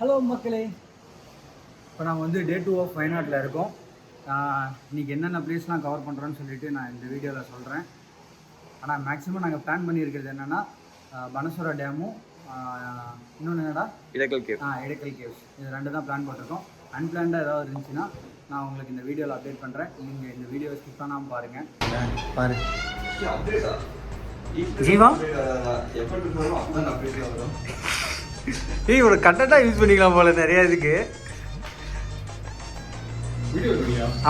Hello மக்களே. இப்போ நாங்கள் வந்து டே டூ ஆஃப் வயநாட்டில் இருக்கோம். ஆஹ் இன்னைக்கு என்னென்ன பிளேஸ்லாம் கவர் பண்ணுறோன்னு சொல்லிட்டு நான் இந்த வீடியோவில் சொல்கிறேன் ஆனால் மேக்ஸிமம் நாங்கள் பிளான் பண்ணியிருக்கிறது என்னென்னா பனசுரா டேமும் இன்னொன்று என்னடா? இடக்கல் கேவ் ஆ எடக்கல் கேவ்ஸ் இது ரெண்டு தான் பிளான் பண்ணிருக்கோம் அன்பிளான்டாக ஏதாவது இருந்துச்சுன்னா நான் உங்களுக்கு இந்த வீடியோவில் அப்டேட் பண்ணுறேன் நீங்கள் இந்த வீடியோவை ஸ்கிப் பண்ணாமல் பாருங்கள் பாரு. ஜீவா? ஏய் ஒரு கண்டென்ட்டாக யூஸ் பண்ணிக்கலாம் போல நிறைய இதுக்கு.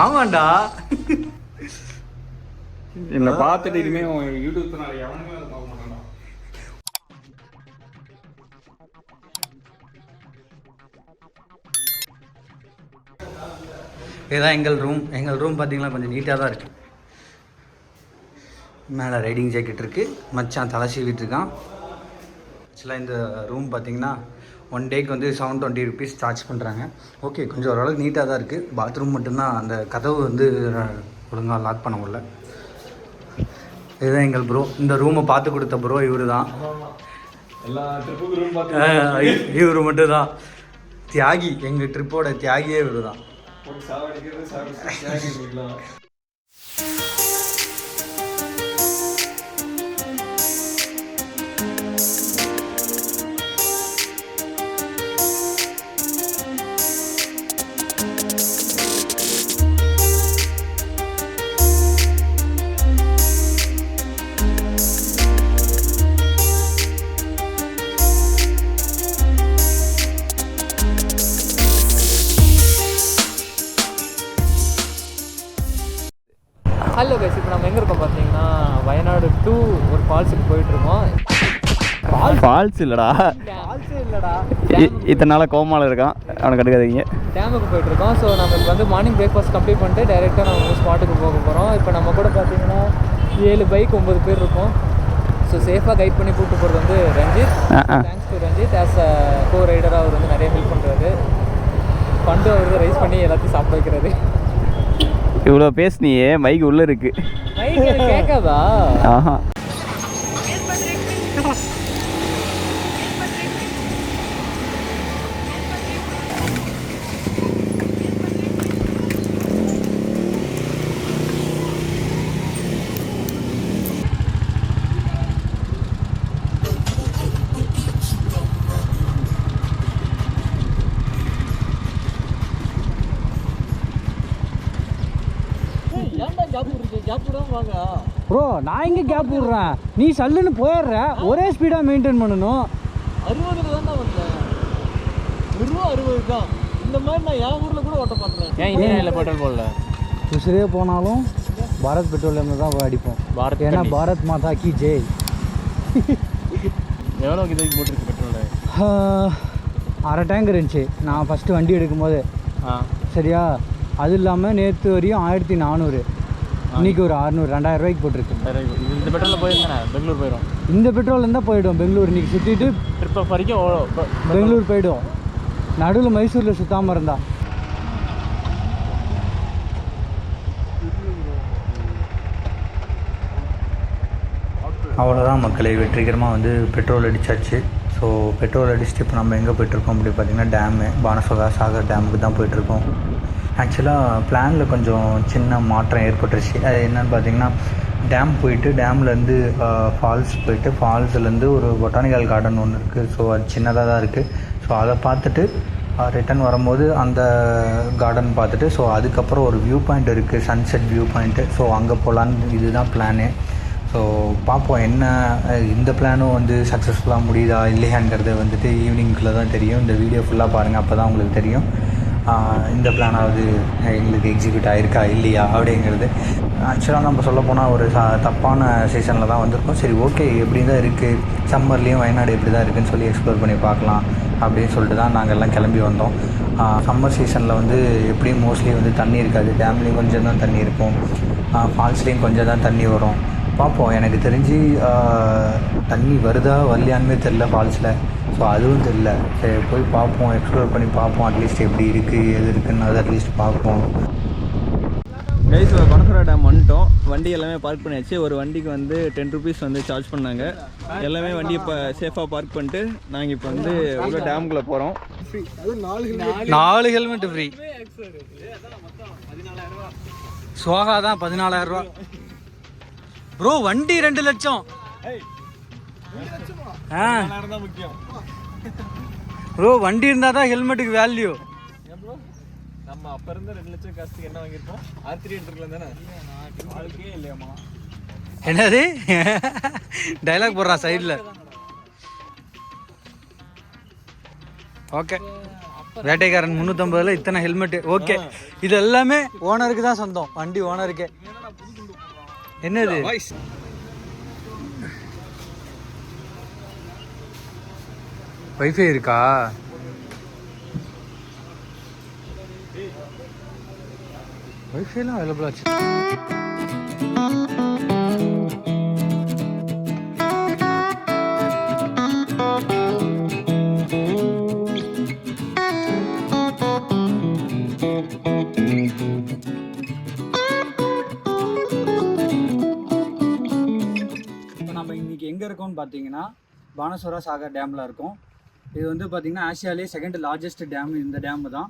ஆமாண்டா. என்னை பார்த்துட்டு இனிமே யூடியூப் சேனல் எவனுமே அதை பார்க்க மாட்டான்டா. இதுதான் எங்கள் ரூம் எங்கள் ரூம் பார்த்தீங்கன்னா கொஞ்சம் நீட்டாக தான் இருக்குது மேலே ரைடிங் ஜாக்கெட் இருக்குது மச்சான் தலை சீவிட்டு இருக்கான். ஆக்சுவலாக இந்த ரூம் பார்த்தீங்கன்னா ஒன் டேக்கு வந்து செவன் டுவெண்ட்டி ருபீஸ் சார்ஜ் பண்ணுறாங்க ஓகே கொஞ்சம் ஓரளவுக்கு நீட்டாக தான் இருக்குது பாத்ரூம் மட்டும்தான் அந்த கதவு வந்து ஒழுங்காக லாக் பண்ண முடியல. இதுதான் எங்கள் ப்ரோ இந்த ரூமை பார்த்து கொடுத்த ப்ரோ இவரு தான் இவர் மட்டும்தான். தியாகி எங்கள் ட்ரிப்போட தியாகியே இவரு தான் ஃபால்ஸ் இல்லடா. ஃபால்ஸே இல்லைடா. இத்தனை நாளாக கோமால இருக்கான். அவனை கண்டுக்காதீங்க. டேமுக்கு போயிட்டுருக்கோம். ஸோ நம்ம இப்போ வந்து மார்னிங் பிரேக்ஃபாஸ்ட் கம்ப்ளீட் பண்ணிட்டு டேரெக்டாக நம்ம ஸ்பாட்டுக்கு போக போகிறோம் இப்போ நம்ம கூட பார்த்தீங்கன்னா ஏழு பைக் ஒம்பது பேர் இருக்கோம். ஸோ சேஃபாக கைட் பண்ணி கூப்பிட்டு போகிறது வந்து Ranjith. Thanks to Ranjith. As a co ரைடராக அவர் வந்து நிறைய ஹெல்ப் பண்ணுறாரு ஃபண்டு அவர் ரைஸ் பண்ணி எல்லாத்தையும் சாப்பிட வைக்கிறாரு. இவ்வளோ பேசுனியே. மைக் உள்ளே இருக்கு. மைக் கேட்காதா? ஆஹா. ப்ரோ நான் எங்கே கேப் விட்றேன்? நீ சல்லுன்னு போயிடுற. ஒரே ஸ்பீடாக மெயின்டைன் பண்ணணும். அறுபதுல தான் நான் வந்தேன். வெறும் அறுபது தான். இந்த மாதிரி நான் என் ஊரில் கூட ஓட்ட பார்க்குறேன் ஏன் இந்தியன் பெட்ரோல் போடல? உசிரே போனாலும் பாரத் பெட்ரோலியம் தான் அடிப்போம். பாரத் ஏன்னா பாரத் மாதா கி ஜெய். எவ்வளோ இதுக்கு போட்டிருக்கு பெட்ரோல் அரை டேங்க் இருந்துச்சு. நான் ஃபஸ்ட்டு வண்டி எடுக்கும்போது. சரியா? அது இல்லாமல் நேற்று வரையும் ஆயிரத்தி நானூறு. இன்னைக்கு ஒரு அறநூறு ரெண்டாயிரம் ரூபாய்க்கு போட்டிருக்கு. இந்த பெட்ரோலில் போயிருந்தேன்? பெங்களூர் போயிடும். இந்த பெட்ரோல் இருந்தால் போயிடும். பெங்களூர் இன்னைக்கு சுற்றிட்டு ட்ரிப் வரைக்கும் பெங்களூர் போயிடும். நடுவில் மைசூரில் சுத்தாமல் இருந்தா. அவ்வளோதான் மக்களை வெற்றிகரமாக வந்து பெட்ரோல் அடித்தாச்சு ஸோ பெட்ரோல் அடிச்சுட்டு இப்போ நம்ம எங்கே போயிட்டுருக்கோம் அப்படி பார்த்தீங்கன்னா டேமு பானசோகா சாகர் டேமுக்கு தான் போயிட்டுருக்கோம் ஆக்சுவலாக பிளானில் கொஞ்சம் சின்ன மாற்றம் ஏற்பட்டுருச்சு. அது என்னென்னு பார்த்தீங்கன்னா டேம் போயிட்டு டேம்லேருந்து ஃபால்ஸ் போயிட்டு ஃபால்ஸ்லேருந்து ஒரு பொட்டானிக்கல் கார்டன் ஒன்று இருக்குது ஸோ அது சின்னதாக தான் இருக்குது ஸோ அதை பார்த்துட்டு ரிட்டர்ன் வரும்போது அந்த கார்டன் பார்த்துட்டு ஸோ அதுக்கப்புறம் ஒரு வியூ பாயிண்ட் இருக்குது சன்செட் வியூ பாயிண்ட்டு ஸோ அங்கே போகலான்னு இதுதான் பிளானு ஸோ பார்ப்போம் என்ன இந்த பிளானும் வந்து சக்ஸஸ்ஃபுல்லாக முடியுதா இல்லையாங்கிறது வந்துட்டு ஈவினிங்குள்ளே தான் தெரியும். இந்த வீடியோ ஃபுல்லாக பாருங்கள் அப்போ தான் உங்களுக்கு தெரியும். இந்த பிளானாவது எங்களுக்கு எக்ஸிக்யூட் ஆகிருக்கா இல்லையா அப்படிங்கிறது. ஆக்சுவலாக நம்ம சொல்ல போனால் ஒரு ச தப்பான சீசனில் தான் வந்திருக்கோம். சரி ஓகே எப்படி தான் இருக்குது சம்மர்லேயும் வயநாடு எப்படி தான் இருக்குன்னு சொல்லி எக்ஸ்ப்ளோர் பண்ணி பார்க்கலாம் அப்படின்னு சொல்லிட்டு தான் நாங்கள் எல்லாம் கிளம்பி வந்தோம். சம்மர் சீசனில் வந்து எப்படியும் மோஸ்ட்லி வந்து தண்ணி இருக்காது. டேம்லேயும் கொஞ்சம் தான் தண்ணி இருக்கும். ஃபால்ஸ்லேயும் கொஞ்சம் தான் தண்ணி வரும். பார்ப்போம். எனக்கு தெரிஞ்சு தண்ணி வருதா வரலையானுமே தெரில ஃபால்ஸில். ஸோ அதுவும் தெரில சரி போய் பார்ப்போம். எக்ஸ்ப்ளோர் பண்ணி பார்ப்போம். அட்லீஸ்ட் எப்படி இருக்குது எது இருக்குன்னு அது அட்லீஸ்ட் பார்ப்போம். கைஸ் பனசுரா டேம் வந்துட்டோம். வண்டி எல்லாமே பார்க் பண்ணியாச்சு. ஒரு வண்டிக்கு வந்து டென் ருபீஸ் வந்து சார்ஜ் பண்ணாங்க. எல்லாமே வண்டி இப்போ சேஃபாக பார்க் பண்ணிட்டு நாங்கள் இப்போ வந்து உள்ள டேமுக்குள்ளே போகிறோம் நாலு ஹெல்மெட் ஃப்ரீ சுவாகா தான் பதினாலாயிரம் ரூபா. ப்ரோ வண்டி ரெண்டு லட்சம். ப்ரோ வண்டி இருந்தால் தான் ஹெல்மெட்டுக்கு வேல்யூ நம்ம அப்ப இருந்த ரெண்டு லட்சம் காசுக்கு என்ன வாங்கியிருப்போம்? ஆர் த்ரீ தானே? வாழ்க்கையே இல்லையாமா என்னது? டைலாக் போடுறா சைடில் ஓகே வேட்டைக்காரன் முந்நூற்றம்பதுல இத்தனை ஹெல்மெட்டு ஓகே இது எல்லாமே ஓனருக்கு தான் சொந்தம். வண்டி ஓனருக்கே என்னது? வைஃபை இருக்கா? வைஃபைலாம் அவைலபிள் ஆச்சு நம்ம இன்னைக்கு எங்கே இருக்கோம்னு பார்த்தீங்கன்னா பானசோரா சாகர் டேமில் இருக்கோம். இது வந்து பார்த்தீங்கன்னா ஆசியாலே செகண்ட் லார்ஜஸ்ட் டேம் இந்த டேம் தான்.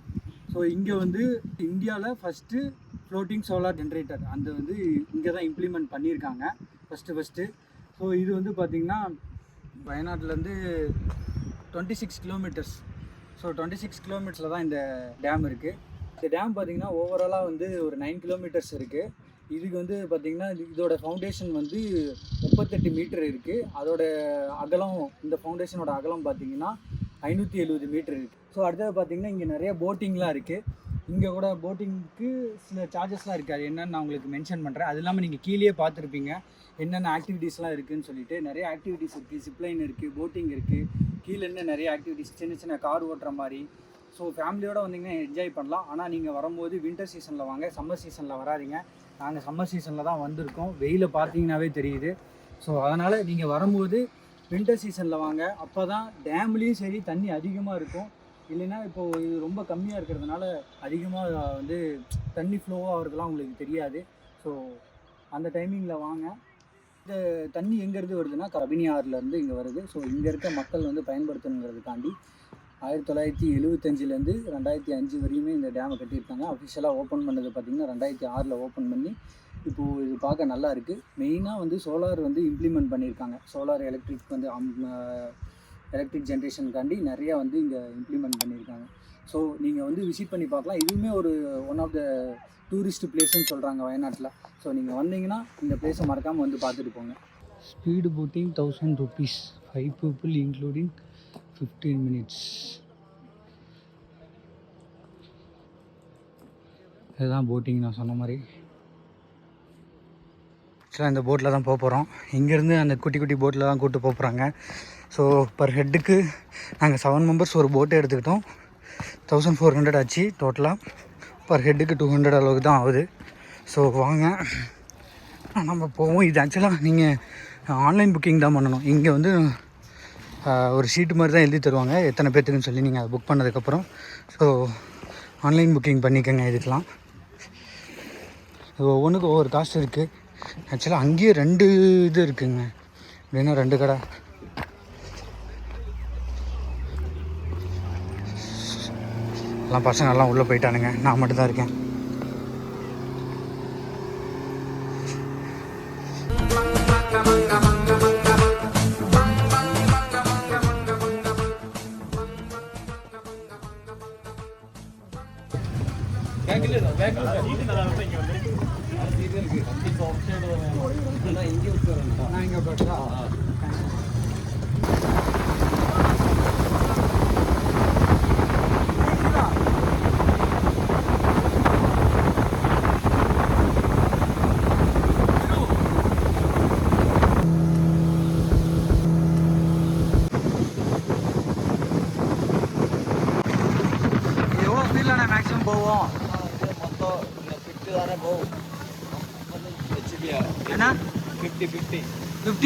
ஸோ இங்கே வந்து இந்தியாவில் ஃபஸ்ட்டு ஃப்ளோட்டிங் சோலார் ஜென்ரேட்டர் அந்த வந்து இங்கே தான் இம்ப்ளிமெண்ட் பண்ணியிருக்காங்க. ஃபஸ்ட்டு ஃபஸ்ட்டு ஸோ இது வந்து பார்த்திங்கன்னா வயநாட்டிலேருந்து twenty six kilometres so twenty six கிலோமீட்டர்ஸில் தான் இந்த டேம் இருக்குது இந்த டேம் பார்த்திங்கன்னா ஓவராலாக வந்து ஒரு நைன் கிலோமீட்டர்ஸ் இருக்குது இதுக்கு வந்து பார்த்திங்கன்னா இதோட ஃபவுண்டேஷன் வந்து முப்பத்தெட்டு மீட்டர் இருக்குது அதோட அகலம் இந்த ஃபவுண்டேஷனோட அகலம் பார்த்திங்கன்னா ஐநூற்றி எழுபது மீட்டர் இருக்குது ஸோ அடுத்தது பார்த்திங்கன்னா இங்கே நிறைய போட்டிங்லாம் இருக்குது இங்கே கூட போட்டிங்க்கு சில சார்ஜஸ்லாம் இருக்குது அது நான் உங்களுக்கு மென்ஷன் பண்ணுறேன் அது இல்லாமல் நீங்கள் கீழே பார்த்துருப்பீங்க. என்னென்ன ஆக்டிவிட்டீஸ்லாம் இருக்குதுன்னு சொல்லிட்டு நிறைய ஆக்டிவிட்டீஸ் இருக்குது சிப்லைன் இருக்குது போட்டிங் இருக்குது கீழே இன்னும் நிறைய ஆக்டிவிட்டீஸ் சின்ன சின்ன கார் ஓட்டுற மாதிரி. ஸோ ஃபேமிலியோடு வந்தீங்கன்னா என்ஜாய் பண்ணலாம். ஆனால் நீங்கள் வரும்போது வின்டர் சீசனில் வாங்க சம்மர் சீசனில் வராதீங்க. நாங்கள் சம்மர் சீசனில் தான் வந்திருக்கோம். வெயிலை பார்த்தீங்கன்னாவே தெரியுது. ஸோ அதனால் நீங்கள் வரும்போது வின்டர் சீசனில் வாங்க. அப்போ தான் டேம்லேயும் சரி தண்ணி அதிகமாக இருக்கும். இல்லைன்னா இப்போது இது ரொம்ப கம்மியாக இருக்கிறதுனால அதிகமாக வந்து தண்ணி ஃப்ளோவாக ஆகிறதுலாம் உங்களுக்கு தெரியாது. ஸோ அந்த டைமிங்கில் வாங்க. இந்த தண்ணி எங்கேருந்து வருதுன்னா கபினி ஆறுலேருந்து இங்கே வருது. ஸோ இங்கே இருக்க மக்கள் வந்து பயன்படுத்தணுங்கிறதுக்காண்டி ஆயிரத்தி தொள்ளாயிரத்தி எழுபத்தஞ்சிலேருந்து ரெண்டாயிரத்தி அஞ்சு வரையுமே இந்த டேமை கட்டியிருக்காங்க. அஃபிஷியலாக ஓப்பன் பண்ணது பார்த்திங்கன்னா ரெண்டாயிரத்தி ஆறில் ஓப்பன் பண்ணி இப்போது இது பார்க்க நல்லா இருக்குது மெயினாக வந்து சோலார் வந்து இம்ப்ளிமெண்ட் பண்ணியிருக்காங்க. சோலார் எலக்ட்ரிக் வந்து எலக்ட்ரிக் ஜென்ரேஷனுக்காண்டி நிறையா வந்து இங்கே இம்ப்ளிமெண்ட் பண்ணியிருக்காங்க. ஸோ நீங்கள் வந்து விசிட் பண்ணி பார்க்கலாம். இதுவுமே ஒரு ஒன் ஆஃப் த டூரிஸ்ட் பிளேஸ்ன்னு சொல்கிறாங்க வயநாட்டில். ஸோ நீங்கள் வந்தீங்கன்னா இந்த பிளேஸை மறக்காமல் வந்து பார்த்துட்டு போங்க. Speed boating thousand rupees five people including fifteen minutes இதுதான் போட்டிங் நான் சொன்ன மாதிரி. ஆக்சுவலாக இந்த போட்டில் தான் போக போகிறோம் இங்கேருந்து அந்த குட்டி குட்டி போட்டில் தான் கூப்பிட்டு போக போகிறாங்க ஸோ பர் ஹெட்டுக்கு நாங்கள் செவன் மெம்பர்ஸ் ஒரு போட்டை எடுத்துக்கிட்டோம். தௌசண்ட் ஃபோர் ஹண்ட்ரட் ஆச்சு டோட்டலாக பர் ஹெட்டுக்கு டூ ஹண்ட்ரட் அளவுக்கு தான் ஆகுது. ஸோ வாங்க. நம்ம போவோம். இது ஆக்சுவலாக நீங்கள் ஆன்லைன் புக்கிங் தான் பண்ணணும். இங்கே வந்து ஒரு ஷீட்டு மாதிரி தான் எழுதி தருவாங்க. எத்தனை பேர்த்துக்குன்னு சொல்லி நீங்கள் அதை புக் பண்ணதுக்கப்புறம். ஸோ ஆன்லைன் புக்கிங் பண்ணிக்கோங்க இதுக்கெலாம் இது ஒவ்வொன்றுக்கும் ஒவ்வொரு காஸ்ட் இருக்குது ஆக்சுவலாக அங்கேயே ரெண்டு இது இருக்குங்க. அப்படின்னா ரெண்டு கடை. எல்லாம் பசங்கள்லாம் உள்ளே போயிட்டானுங்க. நான் மட்டும்தான் இருக்கேன்.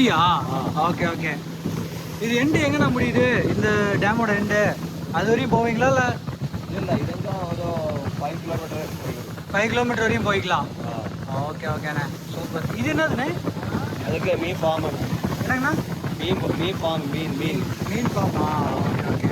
ஃபிஃப்டியா ஓகே ஓகே இது எண்டு எங்கண்ணா முடியுது? இந்த டேமோட எண்டு அது வரையும் போவீங்களா இல்லை? இல்லை இதெல்லாம் ஒரு ஃபைவ் கிலோமீட்டர் ஃபைவ் கிலோமீட்டர் வரையும் போய்க்கலாம். ஓகே ஓகேண்ணே சூப்பர் இது என்னதுண்ணே? அதுக்கு மீ ஃபார்ம் என்னங்கண்ணா? மீன் மீன் பாங் மீன் மீன். மீன் ஃபார்மா ஓகே ஓகே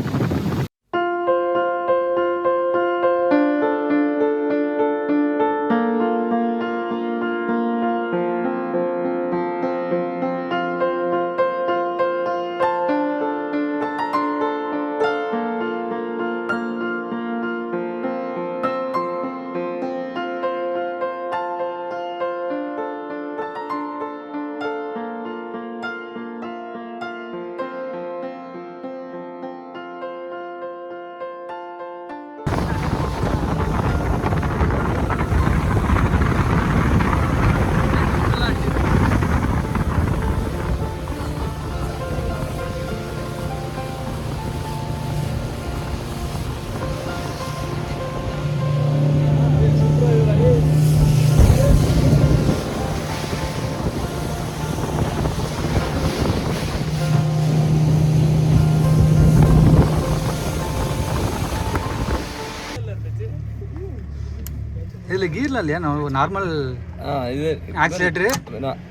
இதில் கீர்லாம் இல்லையா நார்மல் இது ஆக்சிலேட்டரு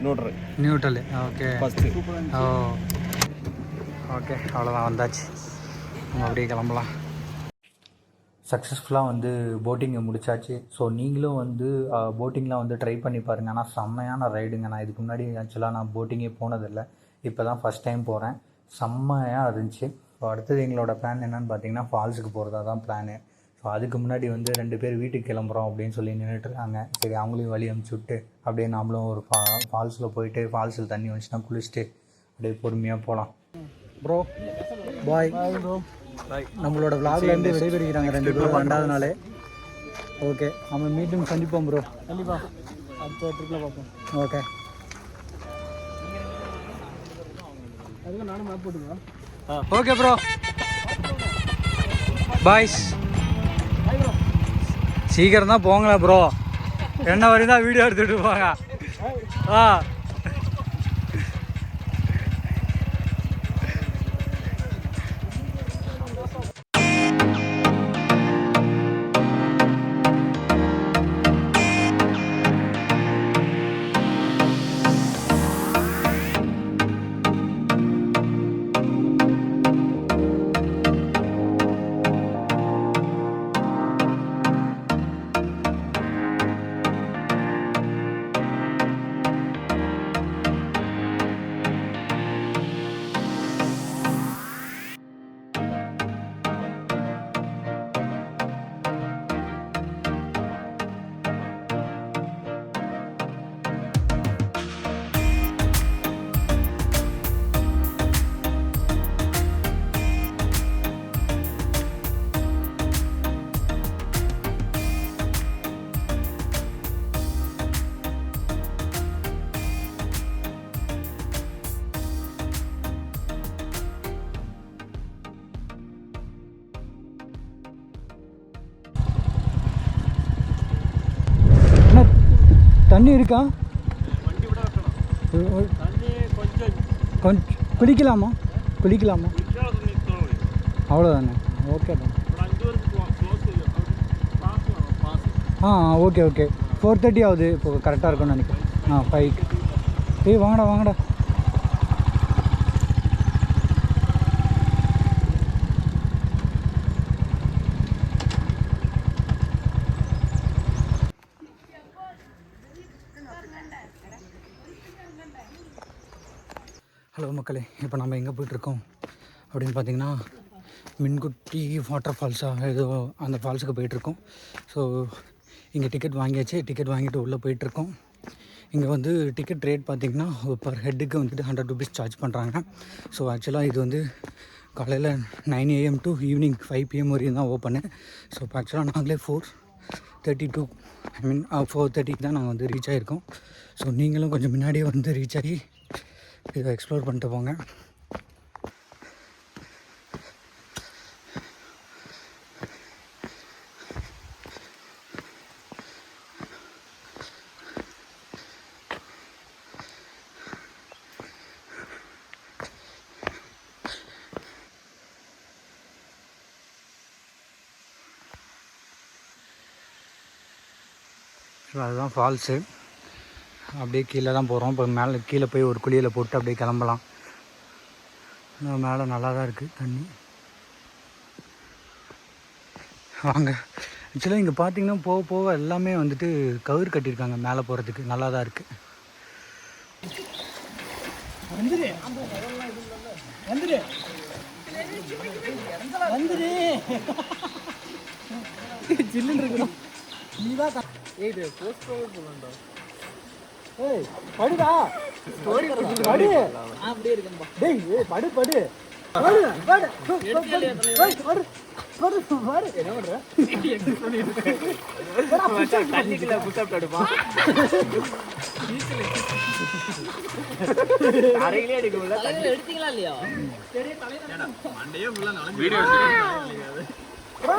நோட்ரு நியூட்ரல் ஓகே ஓ. ஓகே அவ்வளோதான் வந்தாச்சு. நம்ம அப்படியே கிளம்பலாம். சக்ஸஸ்ஃபுல்லாக வந்து போட்டிங்கை முடிச்சாச்சு. ஸோ நீங்களும் வந்து போட்டிங்லாம் வந்து ட்ரை பண்ணி பாருங்கள் ஆனால் செம்மையான ரைடுங்க. நான் இதுக்கு முன்னாடி ஆக்சுவலாக நான் போட்டிங்கே போனதில்லை. இப்போ தான் ஃபஸ்ட் டைம் போகிறேன் செம்மையாக இருந்துச்சு. ஸோ அடுத்தது எங்களோட பிளான் என்னன்னு பார்த்தீங்கன்னா ஃபால்ஸுக்கு போகிறதா தான் பிளானு ஸோ அதுக்கு முன்னாடி வந்து ரெண்டு பேர் வீட்டுக்கு கிளம்புறோம் அப்படின்னு சொல்லி நின்றுட்டு இருக்காங்க சரி அவங்களையும் வழி அனுப்பிச்சி விட்டு அப்படியே நாமளும் ஒரு ஃபா ஃபால்ஸில் போயிட்டு ஃபால்ஸில் தண்ணி வந்துச்சுன்னா குளிச்சுட்டு அப்படியே பொறுமையாக போகலாம் ப்ரோ பாய் ப்ரோ நம்மளோட vlogல இருந்து விடைபெறுகிறாங்க ரெண்டு பேரும் ரெண்டாவது நாளே ஓகே நம்ம மீண்டும் சந்திப்போம் ப்ரோ கண்டிப்பாக அடுத்த ட்ரிப்பில் பார்ப்போம். ஓகே அதுக்கு நானும் மேப் போட்டுக்கலாம். ஓகே ப்ரோ பாய்ஸ் சீக்கிரம் தான் போங்களேன் ப்ரோ என்ன வரையும் தான் வீடியோ எடுத்துகிட்டு போங்க. ஆ. தண்ணி இருக்கா? கொஞ்சம். குளிக்கலாமா? குளிக்கலாமா? அவ்வளோதானே ஓகே தான் ஆ ஓகே ஓகே ஃபோர் தேர்ட்டி ஆகுது. இப்போ கரெக்டாக இருக்கும்னு நினைக்கிறேன். ஆ ஃபைவ் ஏய் வாங்கடா வாங்கடா. ஹலோ மக்களே இப்போ நம்ம எங்கே போயிட்டுருக்கோம்? அப்படின்னு பார்த்தீங்கன்னா மின்குட்டி வாட்டர் ஃபால்ஸாக ஏதோ அந்த ஃபால்ஸுக்கு போயிட்டுருக்கோம். ஸோ இங்கே டிக்கெட் வாங்கியாச்சு. டிக்கெட் வாங்கிட்டு உள்ளே போயிட்டுருக்கோம். இங்கே வந்து டிக்கெட் ரேட் பார்த்திங்கன்னா பர் ஹெட்டுக்கு வந்துட்டு ஹண்ட்ரட் ருபீஸ் சார்ஜ் பண்ணுறாங்க ஸோ ஆக்சுவலாக இது வந்து காலையில் nine AM to evening five PM வரையும் தான் ஓப்பனு ஸோ இப்போ ஆக்சுவலாக நாங்களே four thirty to I mean four தேர்ட்டிக்கு தான் நாங்கள் வந்து ரீச் ஆகிருக்கோம் ஸோ நீங்களும் கொஞ்சம் முன்னாடியே வந்து ரீச் ஆகி இதை எக்ஸ்ப்ளோர் பண்ணிட்டு போங்க ஸோ அதுதான் ஃபால்ஸு அப்படியே கீழே தான் போகிறோம் இப்போ மேலே கீழே போய் ஒரு குழியில் போட்டு அப்படியே கிளம்பலாம். மேலே நல்லா தான் இருக்குது தண்ணி. வாங்க. ஆக்சுவலாக இங்கே பார்த்தீங்கன்னா போக போக எல்லாமே வந்துட்டு கயிறு கட்டியிருக்காங்க. மேலே போகிறதுக்கு நல்லா தான் இருக்குது ஏய் டேய் போஸ்ட் டேய் ஏய் படு படு. படு படு. எடுத்தீங்களா இல்லையா? பெரிய தலையில வீடியோ அண்ணா